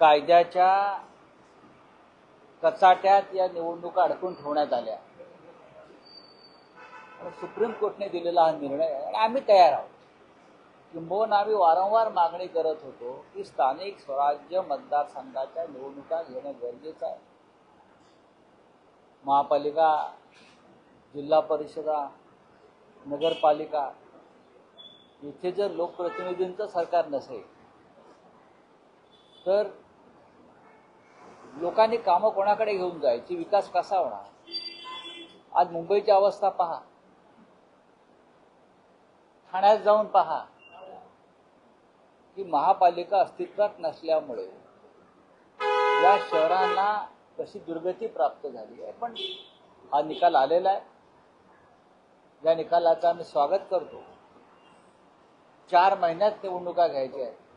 कायद्याच्या कचाट्यात या निवडणुका अडकून ठेवण्यात आल्या. सुप्रीम कोर्टने दिलेला हा निर्णय आणि आम्ही तयार आहोत. किंबहुना आम्ही वारंवार मागणी करत होतो की स्थानिक स्वराज्य मतदारसंघाच्या निवडणुका घेणं गरजेचं आहे. महापालिका जिल्हा परिषदा नगरपालिका इथे जर लोकप्रतिनिधींचं सरकार नसेल तर लोकांनी कामं कोणाकडे घेऊन जायची? विकास कसा होणार? आज मुंबईची अवस्था पहा. ठाण्यात जाऊन पहा. की महापालिका अस्तित्वात नसल्यामुळे या शहरांना कशी दुर्गती प्राप्त झाली आहे. पण हा निकाल आलेला आहे. या निकालाचं आम्ही स्वागत करतो. चार महिन्यात निवडणुका घ्यायच्या आहेत.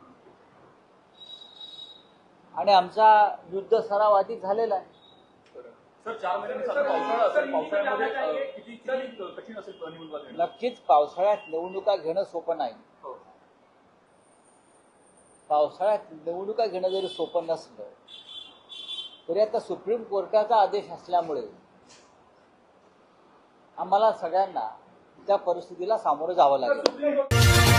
आणि आमचा युद्ध सराव आधी झालेला आहे. नक्कीच पावसाळ्यात निवडणुका घेणं सोपं नाही. हो. पावसाळ्यात निवडणुका घेणं जरी सोपं नसलं तरी आता सुप्रीम कोर्टाचा आदेश असल्यामुळे आम्हाला सगळ्यांना त्या परिस्थितीला सामोरं जावं लागेल.